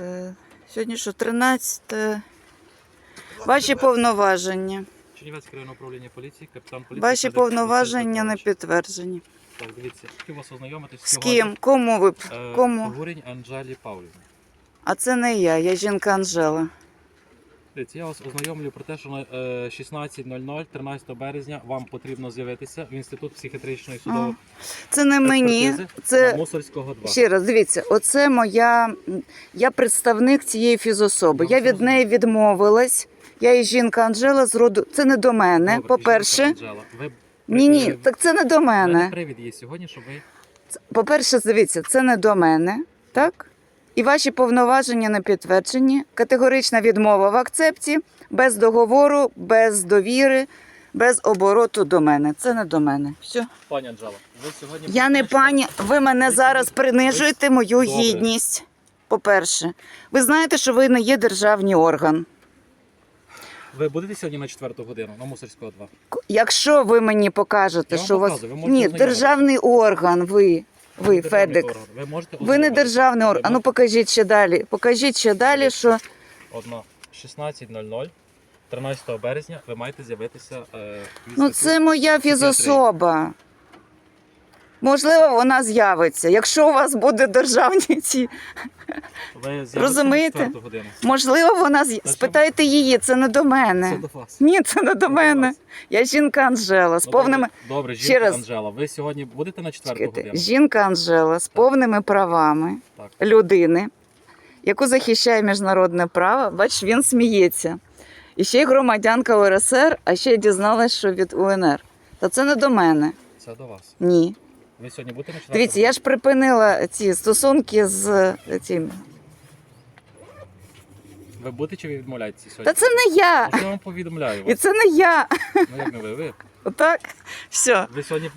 Е, Сьогодні що, 13. Ваші повноваження. Чернівецьке районне управління поліції, капітан поліції. Ваші повноваження не підтверджені. Так, дивіться, хотів вас ознайомитись. З ким? Кому ви? Е, Кому? Гурінь Анжелі Павлівна. А це не я, я жінка Анжела. Дивіться, я вас ознайомлю про те, що на е, 16.00, 13 березня вам потрібно з'явитися в Інститут психіатричної судової Це не мені. Це Мусорського 2. ще раз, дивіться, оце моя. Я представник цієї фізособи. Ну, Я від неї відмовилась. Я і жінка Анжела з роду. Це не до мене. По-перше, Анжела, ви ні, ні, так це не до мене мене. привід є сьогодні, щоб ви По-перше, дивіться, це не до мене, так? І ваші повноваження не підтверджені. Категорична відмова в акцепті, без договору, без довіри, без обороту до мене. Це не до мене. Все. Пані Анжела, ви сьогодні Я не пані, ви мене Ви зараз принижуєте мою Добре. гідність. По-перше, ви знаєте, що ви не є державний орган. Ви будете сьогодні на 4 годину на Мусорського 2? Якщо ви мені покажете, Я що у вас ні, державний орган, ви, ви, Федик. орган. Ви можете Ви не ознайомитися. державний орган. А ну покажіть ще далі. Покажіть ще далі, що Одна 16.00, 13 березня ви маєте з'явитися. Е, в ну це моя фізособа. Можливо, вона з'явиться. Якщо у вас буде державні ці, розумієте? на 4 годину. можливо, вона що? спитайте її, це не до мене. Це до вас. Ні, це не до мене. Я жінка Анжела з Ну, повними. Добре, жінка раз. Анжела. Ви сьогодні будете на 4 Чекайте, годину? жінка Анжела з повними правами Так. людини, яку захищає міжнародне право, бач, він сміється. І ще й громадянка УРСР, а ще й дізналась, що від УНР. Та це не до мене. Це до вас. Ні. Ви сьогодні будете починати? Дивіться, я ж припинила ці стосунки з е, цим. Ви будете чи ви відмовляєтеся сьогодні? Та це не я. Ну, що я вам повідомляю І вас. це не я. Ну як не ви? Ви, Отак. Все. ви сьогодні